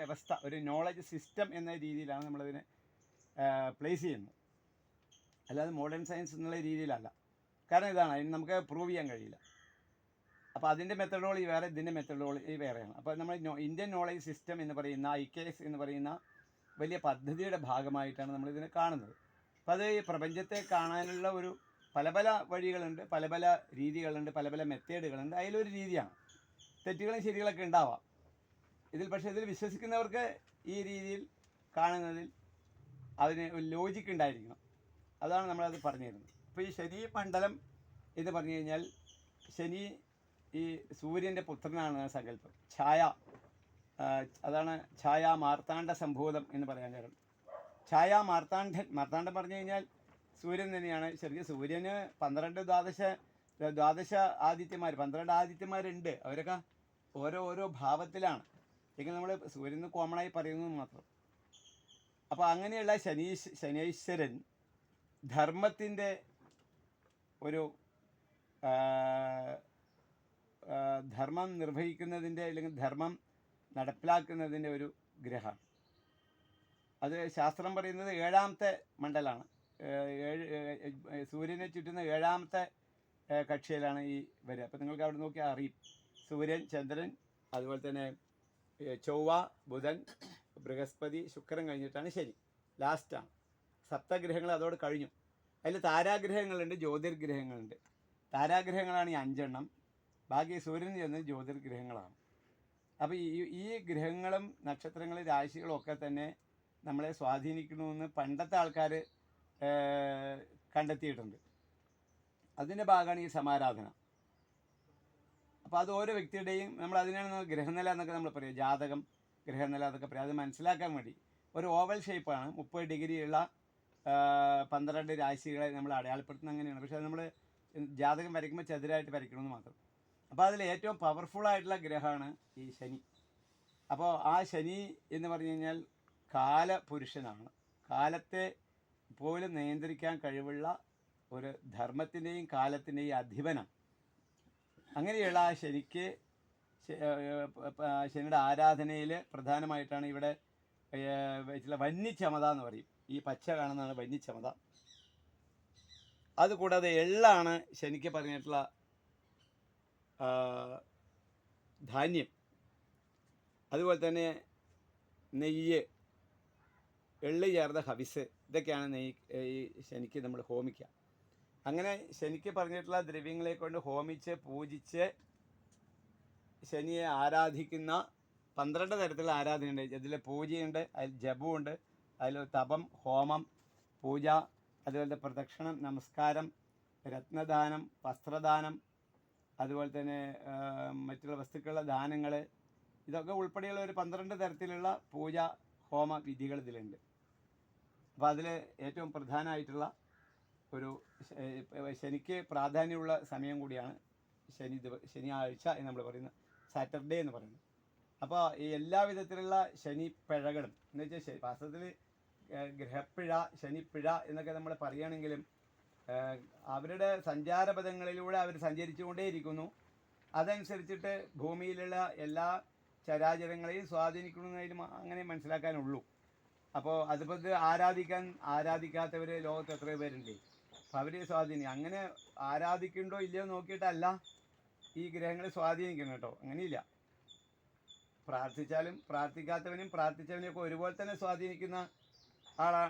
വ്യവസ്ഥ ഒരു knowledge system എന്ന രീതിയിലാണ് നമ്മളതിനെ പ്ലേസ് ചെയ്യുന്നത്. അല്ലാതെ മോഡേൺ സയൻസ് എന്നുള്ള രീതിയിലല്ല. കാരണം ഇതാണ് അതിന് നമുക്ക് പ്രൂവ് ചെയ്യാൻ കഴിയില്ല. അപ്പോൾ അതിന്റെ മെത്തഡോളജി വേറെ ഇതിന്റെ മെത്തഡോളജി വേറെയാണ്. അപ്പോൾ നമ്മൾ ഇന്ത്യൻ നോളജ് സിസ്റ്റം എന്ന് പറയുന്ന ഐ കെ എസ് എന്ന് പറയുന്ന വലിയ പദ്ധതിയുടെ ഭാഗമായിട്ടാണ് നമ്മളിതിനെ കാണുന്നത്. അപ്പോൾ അത് ഈ പ്രപഞ്ചത്തെ കാണാനുള്ള ഒരു പല പല വഴികളുണ്ട് പല പല രീതികളുണ്ട് പല പല മെത്തേഡുകളുണ്ട് അതിലൊരു രീതിയാണ്. തെറ്റുകളും ശരികളൊക്കെ ഉണ്ടാവാം. ഇതിൽ പക്ഷേ ഇതിൽ വിശ്വസിക്കുന്നവർക്ക് ഈ രീതിയിൽ കാണുന്നതിൽ അതിന് ഒരു ലോജിക്ക് ഉണ്ടായിരിക്കണം. അതാണ് നമ്മളത് പറഞ്ഞു തരുന്നത് അപ്പോൾ ഈ ശനി മണ്ഡലം എന്ന് പറഞ്ഞു കഴിഞ്ഞാൽ ശനി ഈ സൂര്യന്റെ പുത്രനാണ് സങ്കല്പം. ഛായ അതാണ് ഛായ മാർത്താണ്ഡ സംഭൂതം എന്ന് പറയാൻ കാരണം. ഛായ മാർത്താണ്ഡൻ മാർത്താണ്ഡം പറഞ്ഞു കഴിഞ്ഞാൽ സൂര്യൻ തന്നെയാണ്. ശരിക്കും സൂര്യന് പന്ത്രണ്ട് ദ്വാദശ ദ്വാദശ ആദിത്യന്മാർ പന്ത്രണ്ട് ആദിത്യന്മാരുണ്ട്. അവരൊക്കെ ഓരോ ഓരോ ഭാവത്തിലാണ്. എങ്കിൽ നമ്മൾ സൂര്യൻ ആയി പറയുന്നത് മാത്രം. അപ്പോൾ അങ്ങനെയുള്ള ശനി ശനീശ്വരൻ ധർമ്മത്തിന്റെ ഒരു ധർമ്മം നിർവഹിക്കുന്നതിന്റെ അല്ലെങ്കിൽ ധർമ്മം നടപ്പിലാക്കുന്നതിന്റെ ഒരു ഗ്രഹം. അത് ശാസ്ത്രം പറയുന്നത് ഏഴാമത്തെ മണ്ഡലമാണ്. ഏഴ് സൂര്യനെ ചുറ്റുന്ന ഏഴാമത്തെ കക്ഷിയിലാണ് ഈ വരിക. അപ്പോൾ നിങ്ങൾക്ക് അവിടെ നോക്കിയാൽ അറിയും. സൂര്യൻ ചന്ദ്രൻ അതുപോലെ തന്നെ ചൊവ്വ ബുധൻ ബൃഹസ്പതി ശുക്രൻ കഴിഞ്ഞിട്ടാണ് ശനി. ലാസ്റ്റാണ് സപ്തഗ്രഹങ്ങൾ അതോട് കഴിഞ്ഞു. അതിൽ താരാഗ്രഹങ്ങളുണ്ട് ജ്യോതിർഗ്രഹങ്ങളുണ്ട്. താരാഗ്രഹങ്ങളാണ് ഈ അഞ്ചെണ്ണം. ബാക്കി സൂര്യൻ ചെന്ന് ജ്യോതിർഗ്രഹങ്ങളാണ്. അപ്പോൾ ഈ ഈ ഗ്രഹങ്ങളും നക്ഷത്രങ്ങളും രാശികളും ഒക്കെ തന്നെ നമ്മളെ സ്വാധീനിക്കണമെന്ന് പണ്ടത്തെ ആൾക്കാർ കണ്ടെത്തിയിട്ടുണ്ട്. അതിന്റെ ഭാഗമാണ് ഈ സമാരാധന. അപ്പോൾ അത് ഓരോ വ്യക്തിയുടെയും നമ്മൾ അതിനാണ് ഗ്രഹനില എന്നൊക്കെ നമ്മൾ പറയും. ജാതകം ഗ്രഹനില എന്നൊക്കെ പറയും. അത് മനസ്സിലാക്കാൻ വേണ്ടി. ഒരു ഓവൽ ഷേപ്പാണ് മുപ്പത് ഡിഗ്രിയുള്ള പന്ത്രണ്ട് രാശികളെ നമ്മൾ അടയാളപ്പെടുത്തുന്ന അങ്ങനെയാണ്. പക്ഷേ അത് നമ്മൾ ജാതകം വരയ്ക്കുമ്പോൾ ചതുരായിട്ട് വരയ്ക്കണമെന്ന് മാത്രം. അപ്പോൾ അതിൽ ഏറ്റവും പവർഫുൾ ആയിട്ടുള്ള ഗ്രഹമാണ് ഈ ശനി. അപ്പോൾ ആ ശനി എന്ന് പറഞ്ഞു കഴിഞ്ഞാൽ കാലപുരുഷനാണ്. കാലത്തെ പോലും നിയന്ത്രിക്കാൻ കഴിവുള്ള ഒരു ധർമ്മത്തിന്റെയും കാലത്തിന്റെയും അധിപനാണ്. അങ്ങനെയുള്ള ശനിക്ക് ശനിയുടെ ആരാധനയിൽ പ്രധാനമായിട്ടാണ് ഇവിടെ ചില വന്യച്ചമത എന്ന് പറയും. ഈ പച്ച കാണുന്നതാണ് വന്യച്ചമത അതുകൂടാതെ എള്ളാണ് ശനിക്ക് പറഞ്ഞിട്ടുള്ള ധാന്യം. അതുപോലെ തന്നെ നെയ്യ് എള്ള് ചേർന്ന ഹവിസ് ഇതൊക്കെയാണ് നെയ്യ് ഈ ശനിക്ക് നമ്മൾ ഹോമിക്കുക. അങ്ങനെ ശനിക്ക് പറഞ്ഞിട്ടുള്ള ദ്രവ്യങ്ങളെ കൊണ്ട് ഹോമിച്ച് പൂജിച്ച് ശനിയെ ആരാധിക്കുന്ന പന്ത്രണ്ട് തരത്തിലുള്ള ആരാധനയുണ്ട്. ഇതിൽ പൂജയുണ്ട് അതിൽ ജപമുണ്ട് അതിൽ തപം ഹോമം പൂജ അതുപോലെ പ്രദക്ഷിണം നമസ്കാരം രത്നദാനം വസ്ത്രദാനം അതുപോലെ തന്നെ മറ്റുള്ള വസ്തുക്കളുടെ ദാനങ്ങൾ ഇതൊക്കെ ഉൾപ്പെടെയുള്ള ഒരു പന്ത്രണ്ട് തരത്തിലുള്ള പൂജ ഹോമ വിധികൾ ഇതിലുണ്ട്. അപ്പോൾ അതിൽ ഏറ്റവും പ്രധാനമായിട്ടുള്ള ഒരു ശനിക്ക് പ്രാധാന്യമുള്ള സമയം കൂടിയാണ് ശനി ദിവ ശനിയാഴ്ച എന്ന് നമ്മൾ പറയുന്നത്. സാറ്റർഡേ എന്ന് പറയുന്നത്. അപ്പോൾ ഈ എല്ലാ വിധത്തിലുള്ള ശനി പിഴകളും എന്ന് വെച്ചാൽ വാസ്തവത്തിൽ ഗ്രഹപ്പിഴ ശനിപ്പിഴ എന്നൊക്കെ നമ്മൾ പറയുകയാണെങ്കിലും അവരുടെ സഞ്ചാരപഥങ്ങളിലൂടെ അവർ സഞ്ചരിച്ചുകൊണ്ടേയിരിക്കുന്നു. അതനുസരിച്ചിട്ട് ഭൂമിയിലുള്ള എല്ലാ ചരാചരങ്ങളെയും സ്വാധീനിക്കണമെന്നതിൽ മ- അങ്ങനെ മനസ്സിലാക്കാനുള്ളൂ. അപ്പോൾ അതുപോലെ ആരാധിക്കാൻ ആരാധിക്കാത്തവർ ലോകത്ത് എത്രയോ പേരുണ്ട്. അപ്പോൾ സ്വാധീനി. അങ്ങനെ ആരാധിക്കുന്നുണ്ടോ ഇല്ലയോ നോക്കിയിട്ടല്ല ഈ ഗ്രഹങ്ങളെ സ്വാധീനിക്കണം കേട്ടോ. അങ്ങനെയില്ല. പ്രാർത്ഥിച്ചാലും പ്രാർത്ഥിക്കാത്തവനും പ്രാർത്ഥിച്ചവനെയൊക്കെ ഒരുപോലെ തന്നെ സ്വാധീനിക്കുന്ന ആളാ